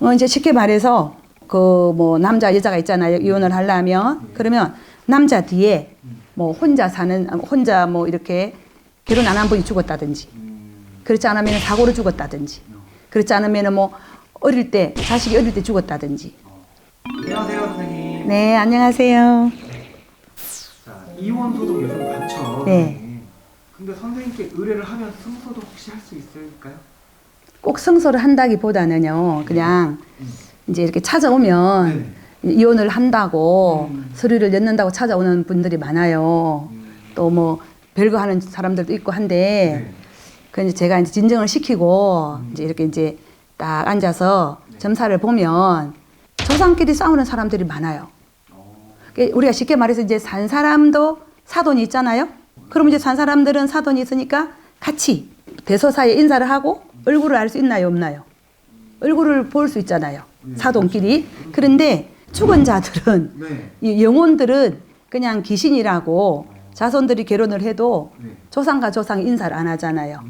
어, 이제 쉽게 말해서 그 뭐 남자 여자가 있잖아요. 이혼을 하려면 그러면 남자 뒤에 뭐 혼자 사는 혼자 뭐 이렇게 결혼 안 한 분이 죽었다든지 그렇지 않으면 사고로 죽었다든지 그렇지 않으면 뭐 어릴 때 자식이 어릴 때 죽었다든지 안녕하세요 선생님. 네 안녕하세요. 자 이혼 소송 요즘 많죠. 네. 근데 선생님께 의뢰를 하면 승소도 혹시 할 수 있을까요? 꼭 승소를 한다기보다는요 그냥 이제 이렇게 찾아오면 이혼을 한다고 음. 서류를 냈는다고 찾아오는 분들이 많아요. 또 뭐 별거 하는 사람들도 있고 한데 네. 그 이제 제가 이제 진정을 시키고 음. 이제 이렇게 이제 딱 앉아서 점사를 보면 조상끼리 싸우는 사람들이 많아요. 어, 그 우리가 쉽게 말해서 이제 산 사람도 사돈이 있잖아요. 그럼 이제 산 사람들은 사돈이 있으니까 같이 대소사에 인사를 하고 얼굴을 알 수 있나요, 없나요? 얼굴을 볼 수 있잖아요. 네, 사돈끼리. 그런데 죽은 자들은 네. 이 영혼들은 그냥 귀신이라고 자손들이 결혼을 해도 네. 조상과 조상 인사를 안 하잖아요.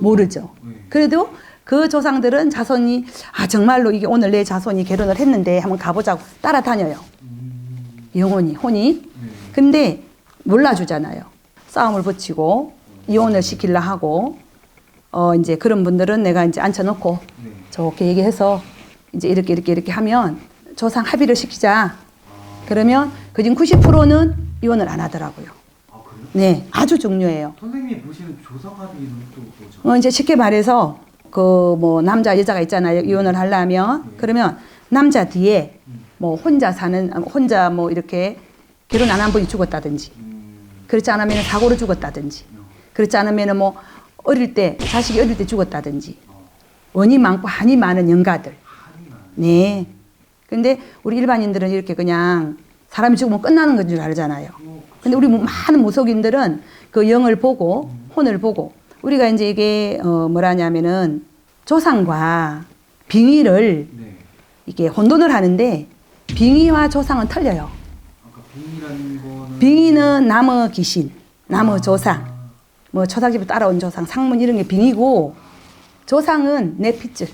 모르죠. 네. 그래도 그 조상들은 자손이 아 정말로 이게 오늘 내 자손이 결혼을 했는데 한번 가보자고 따라다녀요. 음, 영혼이 혼이. 네. 근데 몰라주잖아요. 싸움을 붙이고 이혼을 시키려 하고 어 이제 그런 분들은 내가 이제 앉혀놓고 네. 좋게 얘기해서 이제 이렇게 이렇게 이렇게 하면 조상 합의를 시키자. 그러면 그중 90%는 이혼을 안 하더라고요. 아? 네, 아주 중요해요. 선생님이 보시는 조상 합의는 또 뭐죠? 어, 이제 쉽게 말해서 그 뭐 남자 여자가 있잖아요. 이혼을 하려면 그러면 남자 뒤에 뭐 혼자 사는 혼자 뭐 이렇게 결혼 안 한 분이 죽었다든지 음, 그렇지 않으면 사고로 죽었다든지 그렇지 않으면 뭐 어릴 때 자식이 어릴 때 죽었다든지 원이 많고 한이 많은 영가들. 네. 근데 우리 일반인들은 이렇게 그냥 사람이 죽으면 끝나는 건 줄 알잖아요. 어, 근데 우리 많은 무속인들은 그 영을 보고 혼을 보고 우리가 이제 이게 어 뭐라냐면은 조상과 빙의를 네. 이게 혼돈을 하는데 빙의와 조상은 틀려요. 빙이라는 거는 빙의는 나무 귀신, 아. 조상, 뭐 초상집에 따라온 조상, 상문 이런 게 빙의고 조상은 내 핏줄.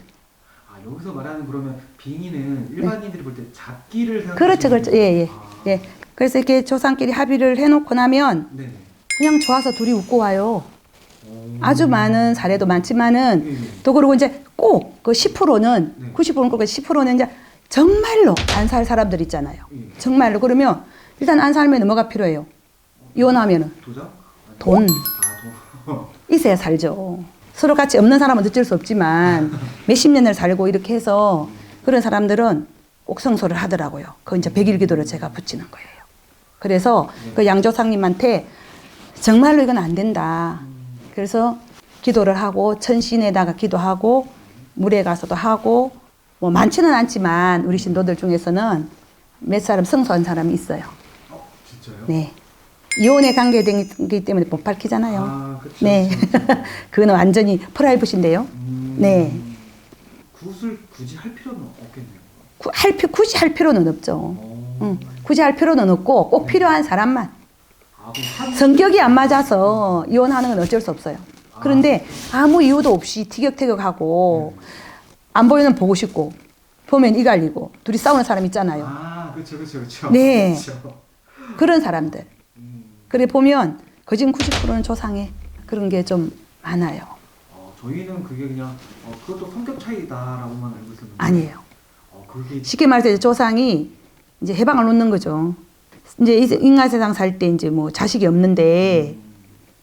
아 여기서 말하는 그러면 빙이는 일반인들이 볼 때 잡기를 생각. 네. 그렇죠, 그렇죠. 예, 예. 예. 그래서 이렇게 조상끼리 합의를 해놓고 나면 네. 그냥 좋아서 둘이 웃고 와요. 오. 아주 많은 사례도 많지만은 네, 네. 또 그리고 이제 꼭 그 10%는 네. 90%는 그렇고 10%는 이제 정말로 안 살 사람들 있잖아요. 예. 정말로 그러면 일단 안 살면 뭐가 필요해요? 이혼하면은 도장? 돈아 돈. 있어야 살죠. 서로 같이 없는 사람은 어쩔 수 없지만 몇십 년을 살고 이렇게 해서 그런 사람들은 꼭 성소를 하더라고요. 그 이제 백일 기도를 제가 붙이는 거예요. 그래서 그 양조상님한테 정말로 이건 안 된다. 그래서 기도를 하고 천신에다가 기도하고 물에 가서도 하고 뭐 많지는 않지만 우리 신도들 중에서는 몇 사람 성소한 사람이 있어요. 어 진짜요? 네. 이혼에 관계되기 때문에 못 밝히잖아요. 아 그렇죠. 네. 그거는 완전히 프라이빗인데요. 음, 네. 굿을 굳이 할 필요는 없겠네요. 구- 할, 피- 굳이 할 필요는 없죠. 어. 응. 굳이 할 필요는 없고 꼭 필요한 사람만. 아 그럼 성격이 안 맞아서 이혼하는 건 어쩔 수 없어요. 그런데 아무 이유도 없이 티격태격하고 안 보이면 보고 싶고 보면 이갈리고 둘이 싸우는 사람 있잖아요. 아 그렇죠 그렇죠 그렇죠. 네. 그렇죠. 그런 사람들. 음, 그래 보면 거진 90%는 조상해. 그런 게 좀 많아요. 어, 저희는 그게 그냥 어, 그것도 성격 차이다라고만 알고 있었는데. 아니에요. 어 그게 쉽게 말해서 조상이 이제 해방을 놓는 거죠. 이제 인간 세상 살 때 이제 뭐 자식이 없는데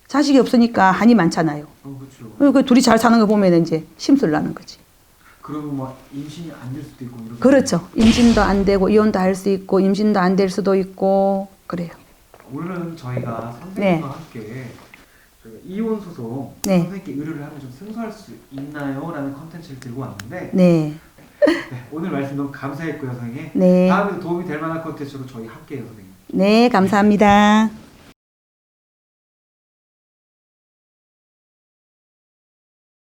자식이 없으니까 한이 많잖아요. 어 그렇죠. 그 둘이 잘 사는 거 보면 이제 심술 나는 거지. 그러면 뭐 임신이 안 될 수도 있고. 그렇죠. 임신도 안 되고 이혼도 할 수 있고 임신도 안 될 수도 있고 그래요. 오늘은 저희가 선생님과 네. 함께 저희가 이혼 소송 네. 선생님께 의뢰를 하면 좀 승소할 수 있나요?라는 컨텐츠를 들고 왔는데 네. 네, 오늘 말씀 너무 감사했고요, 선생님. 네. 다음에도 도움이 될 만한 컨텐츠로 저희 함께해요, 선생님. 네, 감사합니다.